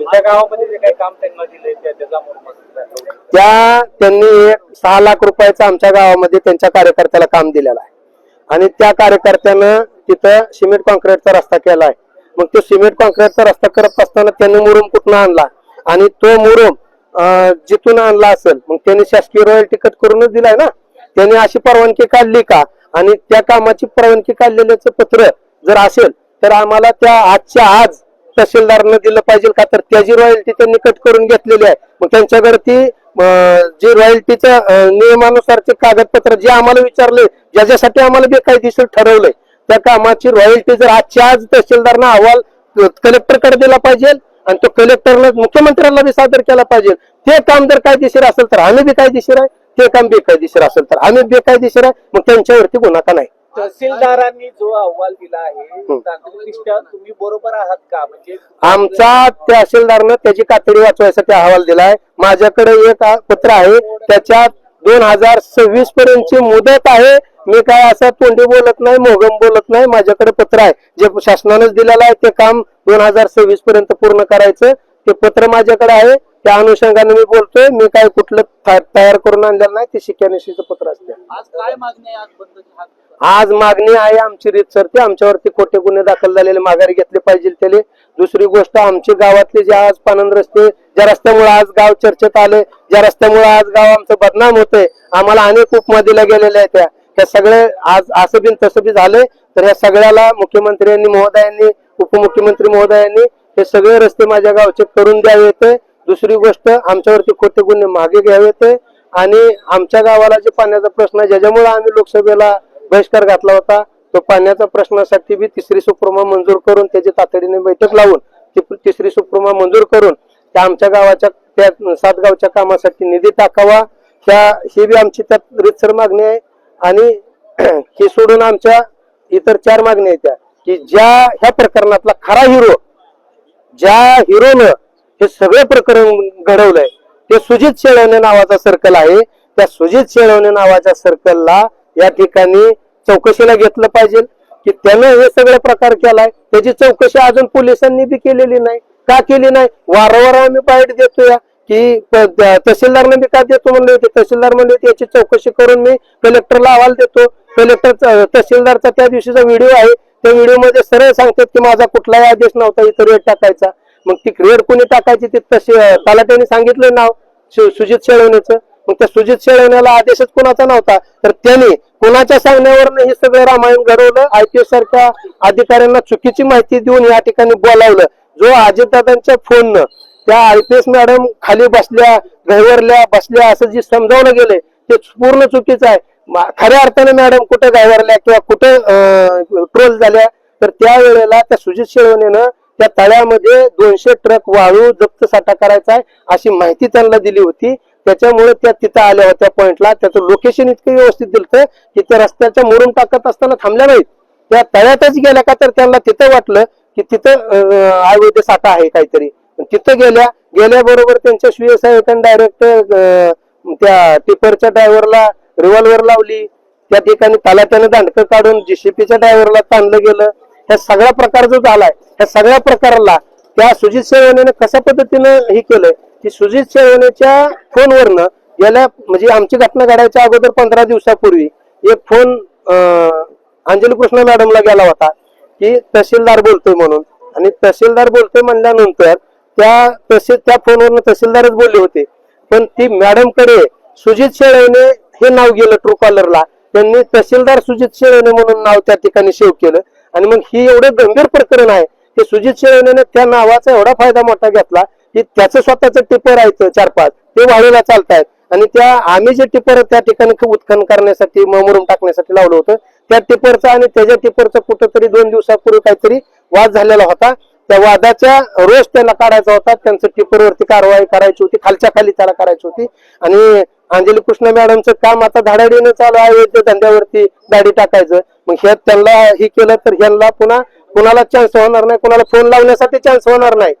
गावामध्ये जे काही काम त्यांना दिले त्या त्याचा त्या त्यांनी एक सहा लाख रुपयाचं आमच्या गावामध्ये त्यांच्या कार्यकर्त्याला काम दिलेलं आहे. आणि त्या कार्यकर्त्यानं तिथं सिमेंट कॉन्क्रीटचा रस्ता केला आहे मग तो सिमेंट कॉन्क्रीटचा रस्ता करत असताना त्यांनी मुरुम कुठनं आणला? आणि तो मुरुम जिथून आणला असेल मग त्यांनी शासकीय रॉयल टिकट करूनच दिलाय ना? त्यांनी अशी परवानगी काढली का? आणि त्या कामाची परवानगी काढलेल्याचं पत्र जर असेल तर आम्हाला त्या आजच्या आज तहसीलदारनं दिलं पाहिजे का? तर त्याची रॉयल्टी त्यांनी कट करून घेतलेली आहे. मग त्यांच्याकडे ती जे रॉयल्टीच्या नियमानुसारचे कागदपत्र जे आम्हाला विचारले ज्याच्यासाठी आम्हाला बेकायदेशीर ठरवलंय त्या कामाची रॉयल्टी जर आजच्या आज तहसीलदारनं अहवाल कलेक्टरकडे दिला पाहिजे आणि तो कलेक्टरनं मुख्यमंत्र्यांना बी सादर केला पाहिजे ते काम जर कायदेशीर असेल तर आम्ही बेकायदेशीर आहे ते काम बेकायदेशीर असेल तर आम्ही बेकायदेशीर आहे मग त्यांच्यावरती गुन्हा का नाही? तहसीलदारांनी जो अहवाल दिला आहे तांत्रिकदृष्ट्या तुम्ही बरोबर आहात का? म्हणजे आमचा तहसीलदारनं त्याची कातडी वाचवायसाठी अहवाल दिलाय. माझ्याकडे एक पत्र आहे त्याच्यात दोन हजार सव्वीस पर्यंतची मुदत आहे. मी काय असं तोंडी बोलत नाही मोगम बोलत नाही माझ्याकडे पत्र आहे. जे शासनानेच दिलेलं आहे ते काम दोन हजार सव्वीस पर्यंत पूर्ण करायचं. ते पत्र माझ्याकडे आहे. त्या अनुषंगाने मी बोलतोय मी काय कुठलं तयार करून आणलेलं नाही ते शिक्यानिशीचं पत्र असते. आज काय मागणी आहे? आमची रीत सरते आमच्यावरती खोटे गुन्हे दाखल झालेले माघारी घेतले पाहिजे त्याले. दुसरी गोष्ट आमचे गावातले जे आज पानंद रस्ते ज्या रस्त्यामुळे आज गाव चर्चेत आले ज्या रस्त्यामुळे आज गाव आमचं बदनाम होतंय आम्हाला अनेक उपमा दिल्या गेलेल्या आहेत त्या. त्या सगळे आज असं बिन तसं बी झाले तर या सगळ्याला मुख्यमंत्र्यांनी महोदयांनी उपमुख्यमंत्री महोदयांनी हे सगळे रस्ते माझ्या गावचे करून द्यावे ते दुसरी गोष्ट आमच्यावरती खोटे गुन्हे मागे घ्यावे ते. आणि आमच्या गावाला जे पाण्याचा प्रश्न आहे ज्याच्यामुळे आम्ही लोकसभेला बहिष्कार घातला होता तो पाण्याच्या प्रश्नासाठी बी तिसरी सुप्रमा मंजूर करून त्याची तातडीने बैठक लावून ती तिसरी सुप्रमा मंजूर करून त्या आमच्या गावाच्या त्या सात गावच्या कामासाठी निधी टाकावा. ह्या ही बी आमची त्यात रितसर मागणी आहे. आणि हे सोडून आमच्या इतर चार मागण्या आहेत त्या की ज्या ह्या प्रकरणातला खरा हिरो ज्या हिरोनं हे सगळे प्रकरण घडवलंय. ते सुजित शेळवणे नावाचा सर्कल आहे. त्या सुजित शेळवणे नावाच्या सर्कलला या ठिकाणी चौकशीला घेतलं पाहिजे. की त्यानं हे सगळे प्रकार केलाय. त्याची चौकशी अजून पोलिसांनी बी केलेली नाही. का केली नाही? वारंवार आम्ही बाईट देतोय. की तहसीलदारने बी का देतो म्हणले होते? तहसीलदार म्हणले होते याची चौकशी करून मी कलेक्टरला अहवाल देतो. कलेक्टर तहसीलदारचा त्या दिवशीचा व्हिडिओ आहे. त्या व्हिडिओमध्ये सरळ सांगतात की माझा कुठलाही आदेश नव्हता इथं वेळ टाकायचा. मग ती रेड कोणी टाकायची ते तशी तलाट्याने सांगितलं नाव सु- सुजित शेळवण्याचं मग त्या सुजित शेळवण्याला आदेशच कोणाचा नव्हता. तर त्याने कोणाच्या सांगण्यावरनं हे सगळं रामायण घडवलं आयपीएस सारख्या अधिकाऱ्यांना चुकीची माहिती देऊन या ठिकाणी बोलावलं. जो अजितदादांच्या फोननं त्या आयपीएस मॅडम खाली बसल्या घायवरल्या बसल्या असं जे समजावलं गेले ते पूर्ण चुकीचं आहे. खऱ्या अर्थाने मॅडम कुठं घायवरल्या किंवा कुठं ट्रोल झाल्या तर त्या वेळेला त्या सुजित शेळवणेनं त्या तळ्यामध्ये दोनशे ट्रक वाळू जप्त साठा करायचा आहे अशी माहिती त्यांना दिली होती. त्याच्यामुळे त्या तिथं आल्या होत्या पॉइंटला त्याचं लोकेशन इतकं व्यवस्थित दिलं की त्या रस्त्याच्या मोडून टाकत असताना थांबल्या नाहीत. त्या तळ्यातच गेल्या का तर त्यांना तिथं वाटलं की तिथं अं, अवैध साठा आहे काहीतरी. पण तिथं गेल्या गेल्याबरोबर त्यांच्या शिव साहेबांनी डायरेक्ट त्या टिपरच्या ड्रायव्हरला रिव्हॉल्वर लावली. त्या ठिकाणी तलाट्यानं दांडकं काढून जीसीपीच्या ड्रायव्हरला ताणलं गेलं. ह्या सगळा प्रकार जो झालाय ह्या सगळ्या प्रकाराला त्या सुजित शेळवणेनं कशा पद्धतीनं हे केलंय? की सुजित शेळवणेच्या फोनवरनं गेल्या म्हणजे आमची घटना घडायच्या अगोदर पंधरा दिवसापूर्वी एक फोन अंजली कृष्ण मॅडमला गेला होता. की तहसीलदार बोलतोय म्हणून. आणि तहसीलदार बोलतोय म्हणल्यानंतर त्या तहसील त्या फोनवरनं तहसीलदारच बोलले होते. पण ती मॅडमकडे सुजित शेळेने हे नाव गेलं ट्रू कॉलरला त्यांनी तहसीलदार सुजित शेळेने म्हणून नाव त्या ठिकाणी सेव्ह केलं. आणि मग ही एवढं गंभीर प्रकरण आहे की सुजित शेळवणेने त्या नावाचा एवढा फायदा मोठा घेतला की त्याचं स्वतःचं टिपर आहे चार पाच ते वाढीला चालतायत. आणि त्या आम्ही जे टिपर त्या ठिकाणी उत्खनन करण्यासाठी मरून टाकण्यासाठी लावलं होतं त्या टिपरचा आणि त्याच्या टिपरचा कुठंतरी दोन दिवसापूर्वी काहीतरी वाद झालेला होता. त्या वादाच्या रोज त्याला काढायचा होता त्यांचं टिपरवरती कारवाई करायची होती खालच्या खाली त्याला करायची होती. आणि अंजली कृष्ण मॅडमचं काम आता धाडाडीनं चालू आहे वैद्य धंद्यावरती दाढी टाकायचं. मग हे त्यांना हे केलं तर ह्यांना पुन्हा कुणाला चान्स होणार नाही कुणाला फोन लावण्यासाठी चान्स होणार नाही.